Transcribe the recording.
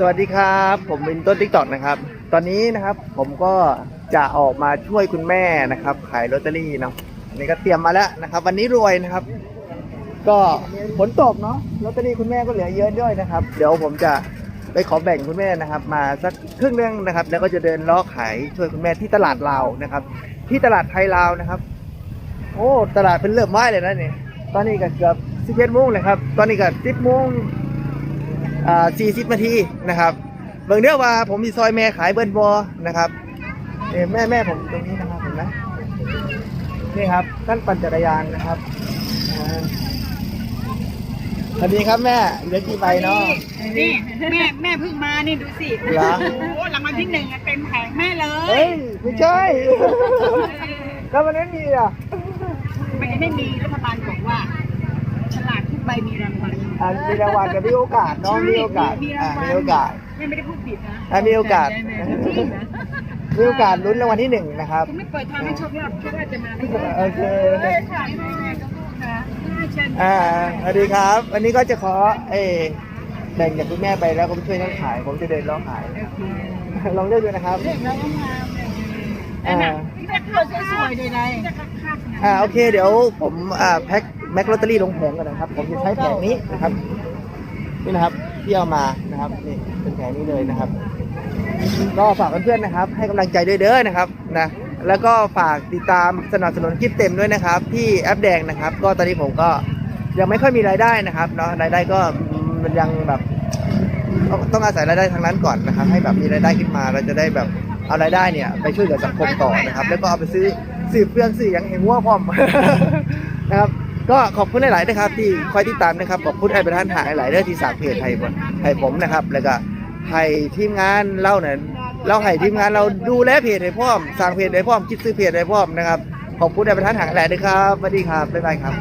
สวัสดีครับ ผมวินต้นทิกตอกนะครับ ตอนนี้นะครับผมก็จะออกมาช่วยคุณแม่นะครับ ขายลอตเตอรี่เนาะนี่ก็เตรียมมาแล้วนะครับ วันนี้รวยนะครับ ก็ฝนตกเนาะลอตเตอรี่คุณแม่ก็เหลือเยอะด้วยนะครับ เดี๋ยวผมจะไปขอแบ่งคุณแม่นะครับ มาสักครึ่งเรื่องนะครับ แล้วก็จะเดินล้อขายช่วยคุณแม่ที่ตลาดลาวนะครับ ที่ตลาดไทยลาวนะครับ โอ้ตลาดเป็นเริ่มไหม้เลยนะนี่ตอนนี้ก็เกือบสิบเอ็ดโมงเลยครับ ตอนนี้ก็สิบโมง อ่า40นาทีนะครับเบิ่งเด้อว่าผมมีซอยแม่ขายเบิ้ลบอนะครับเอ้แม่แม่ผมตรงนี้นะครับเห็นไหมนี่ครับท่านปั่นจักรยานนะครับอ่าสวัสดีครับแม่เหลือกี่ใบเนาะ นี่แม่แม่เพิ่งมานี่ดูสิเหรอ โอ้โหรางวัลที่หนึ่งอะเต็มแผงแม่เลเฮ้ยยไม่ใช่ แล้วมันไม่มีอะ ไม่ไม่มีรัฐบาลบอกว่าฉลากทุกใบมีรางวัล อ่ามีรางวัลกับมีโอกาสเนาะมีโอกาสมีอ่ารามีงวัลโอกาสแม่ไม่ได้พูดผิดนะอ่ามีโอกาสจริงนะมีโอกาสลุ้นรางวัลที่หนึ่งนะครับ คุณไม่เปิดทางให้โชคลาภคิดว่าจะมาไหมโอเคเฮ้ยค่ะแม่แม่ก็พูดนะเชิญอ่าสวัสดีครับ วันนี้ก็จะขอเออแบ่งจากคุณแม่ไปแล้วก็ไปช่วยนั่งขาย ผมจะเดินล้อขาย ลองเลือกดูนะครับเรื่องเราต้องมาเลยอ่าพี่แม่ตัวสวยๆเลยนะจะคักๆนะ อ่าโอเคเดี๋ยวผมอ่าแพ็ค แม็กลอตเตอรี่ลงแผงกันนะครับ ผมจะใช้แผงนี้นะครับ นี่นะครับที่เอามานะครับนี่เป็นแผงนี้เลยนะครับ ก็ฝากเพื่อนๆนะครับ ให้กำลังใจด้วยเด้อนะครับนะแล้วก็ฝากติดตามสนับสนุนคลิปเต็มด้วยนะครับ ที่แอปแดงนะครับ ก็ตอนนี้ผมก็ยังไม่ค่อยมีรายได้นะครับเนาะรายได้ก็มันยังแบบต้องอาศัยรายได้ทางนั้นก่อนนะครับ ให้แบบมีรายได้ขึ้นมาเราจะได้แบบเอารายได้เนี่ยไปช่วยเหลือสังคมต่อนะครับ แล้วก็เอาไปซื้อสื่อเพื่องสื่อย่างเห็นว่าพร้อมนะครับ ก็ขอบคุณหลายๆนะครับที่คอยติดตามนะครับขอบคุณไอ้ประธานหาหลายๆเด้อที่สางเพจไทยผมให้ผมนะครับ แล้วก็ให้ทีมงานเล่าเนี่ยเราให้ทีมงานเราดูแลเพจให้พร้อมสร้างเพจให้พร้อมคิดซื้อเพจให้พร้อมนะครับขอบคุณไอ้ประธานหาหลายๆด้วยครับสวัสดีครับบ๊ายบายครับ